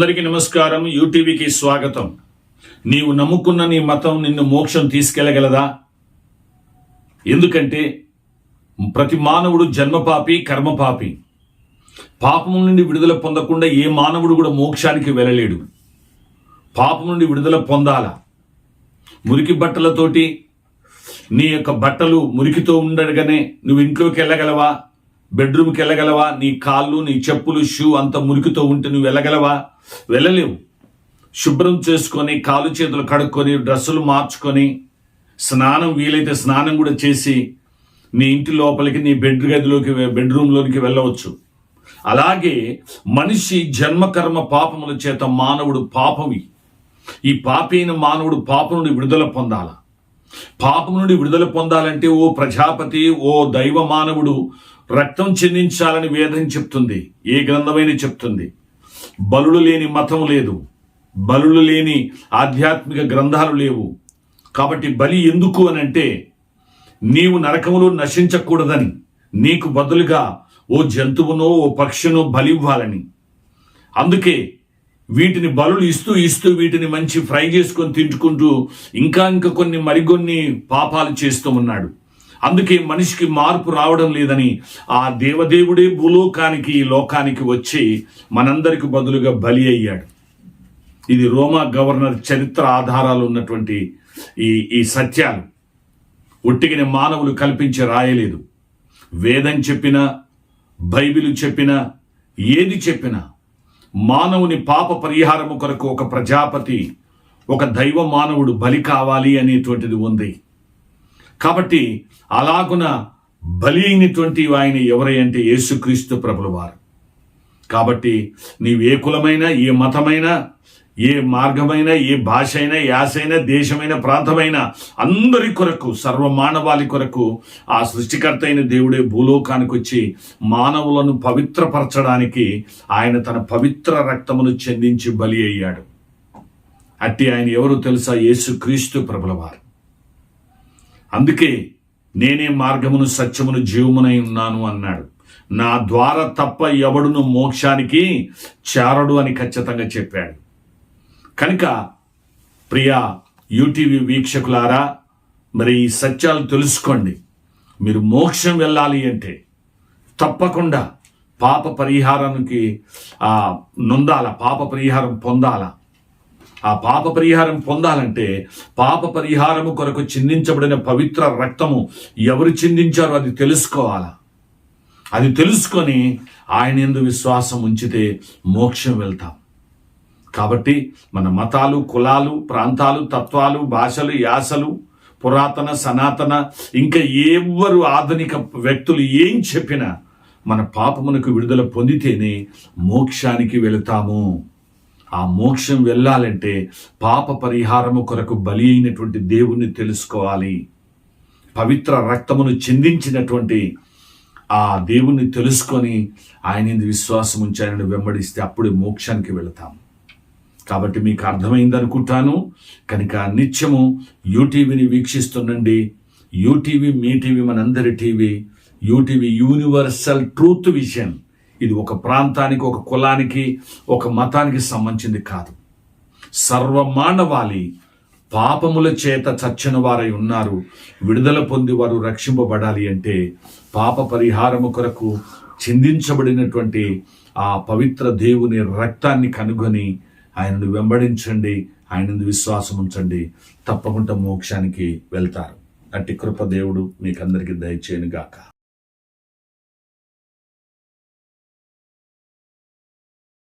అందరికీ నమస్కారం. యూటీవీకి స్వాగతం. నీవు నమ్ముకున్న నీ మతం నిన్ను మోక్షం తీసుకెళ్ళగలదా? ఎందుకంటే ప్రతి మానవుడు జన్మపాపి కర్మపాపి. పాపం నుండి విడుదల పొందకుండా ఏ మానవుడు కూడా మోక్షానికి వెళ్ళలేడు. పాపం నుండి విడుదల పొందాలా? మురికి బట్టలతోటి నీ యొక్క బట్టలు మురికితో ఉండగానే నువ్వు ఇంట్లోకి వెళ్ళగలవా? బెడ్రూమ్కి వెళ్ళగలవా నీ కాళ్ళు నీ చెప్పులు షూ అంత మురికితో ఉంటే నువ్వు వెళ్ళగలవా? వెళ్ళలేవు. శుభ్రం చేసుకొని కాలు చేతులు కడుక్కొని డ్రెస్సులు మార్చుకొని స్నానం వీలైతే స్నానం కూడా చేసి నీ ఇంటి లోపలికి నీ బెడ్ గదిలోకి బెడ్రూమ్లోనికి వెళ్ళవచ్చు. అలాగే మనిషి జన్మకర్మ పాపముల చేత మానవుడు పాపమి ఈ పాపైన మానవుడు పాపం నుండి విడుదల పొందాల. పాపం నుండి విడుదల పొందాలంటే ఓ ప్రజాపతి ఓ దైవ మానవుడు రక్తం చెందించాలని వేదం చెప్తుంది. ఏ గ్రంథమైన చెప్తుంది. బలులు లేని మతం లేదు. బలులు లేని ఆధ్యాత్మిక గ్రంథాలు లేవు. కాబట్టి బలి ఎందుకు అని అంటే నీవు నరకములో నశించకూడదని. నీకు బదులుగా ఓ జంతువునో ఓ పక్షునో బలి ఇవ్వాలని. అందుకే వీటిని బలులు ఇస్తూ ఇస్తూ వీటిని మంచి ఫ్రై చేసుకొని తింటుకుంటూ ఇంకా ఇంకా కొన్ని మరికొన్ని పాపాలు చేస్తూ ఉన్నాడు. అందుకే మనిషికి మార్పు రావడం లేదని ఆ దేవదేవుడే భూలోకానికి ఈ లోకానికి వచ్చి మనందరికి బదులుగా బలి అయ్యాడు. ఇది రోమా గవర్నర్ చరిత్ర ఆధారాలు ఉన్నటువంటి ఈ ఈ సత్యాలు. ఒట్టిగిన మానవులు కల్పించి రాయలేదు వేదం చెప్పినా బైబిలు చెప్పినా ఏది చెప్పినా మానవుని పాప పరిహారము కొరకు ఒక ప్రజాపతి ఒక దైవ మానవుడు బలి కావాలి అనేటువంటిది ఉంది. కాబట్టి అలాగున బలి అయినటువంటి ఆయన ఎవరై అంటే యేసుక్రీస్తు ప్రభుల వారు కాబట్టి నీవు ఏ కులమైనా ఏ మతమైనా ఏ మార్గమైనా ఏ భాష అయినా యాసైనా దేశమైన ప్రాంతమైన అందరి కొరకు సర్వ మానవాళి కొరకు ఆ సృష్టికర్త అయిన దేవుడే భూలోకానికి వచ్చి మానవులను పవిత్రపరచడానికి ఆయన తన పవిత్ర రక్తమును చెందించి బలి అయ్యాడు. అట్టి ఆయన ఎవరు తెలుసా? యేసు క్రీస్తు ప్రభులవారు. అందుకే నేనే మార్గమును సత్యమును జీవమునై ఉన్నాను అన్నాడు. నా ద్వారా తప్ప ఎవడును మోక్షానికి చేరడు అని ఖచ్చితంగా చెప్పాడు. కనుక ప్రియా యూటీవీ వీక్షకులారా మరి ఈ సత్యాలు తెలుసుకోండి. మీరు మోక్షం వెళ్ళాలి అంటే తప్పకుండా పాప పరిహారానికి నొందాల పాప పరిహారం పొందాలా? ఆ పాప పరిహారం పొందాలంటే పాప పరిహారము కొరకు చిందించబడిన పవిత్ర రక్తము ఎవరు చిందించారో అది తెలుసుకోవాలా? అది తెలుసుకొని ఆయన ఎందు విశ్వాసం ఉంచితే మోక్షం వెళ్తాం. కాబట్టి మన మతాలు కులాలు ప్రాంతాలు తత్వాలు భాషలు యాసలు పురాతన సనాతన ఇంకా ఎవ్వరు ఆధునిక వ్యక్తులు ఏం చెప్పినా మన పాపమునకు విడుదల పొందితేనే మోక్షానికి వెళతాము. ఆ మోక్షం వెళ్ళాలంటే పాప పరిహారము కొరకు బలి అయినటువంటి దేవుణ్ణి తెలుసుకోవాలి. పవిత్ర రక్తమును చెందించినటువంటి ఆ దేవుణ్ణి తెలుసుకొని ఆయన విశ్వాసం ఉంచి ఆయనను వెంబడిస్తే అప్పుడే మోక్షానికి వెళతాం. కాబట్టి మీకు అర్థమైంది అనుకుంటాను కనుక నిత్యము యూటీవీని వీక్షిస్తుండండి. యూటీవీ మీ టీవీ మనందరి TV UTV universal truth vision. ఇది ఒక ప్రాంతానికి ఒక కులానికి ఒక మతానికి సంబంధించింది కాదు. సర్వమానవాళి పాపముల చేత చచ్చిన వారై ఉన్నారు. విడుదల పొంది వారు రక్షింపబడాలి అంటే పాప పరిహారము కొరకు చిందించబడినటువంటి ఆ పవిత్ర దేవుని రక్తాన్ని కనుగొని ఆయనను వెంబడించండి ఆయనను విశ్వాసం ఉంచండి. తప్పకుండా మోక్షానికి వెళ్తారు. అట్టి కృప దేవుడు మీకందరికీ దయచేయనుగాక. గాక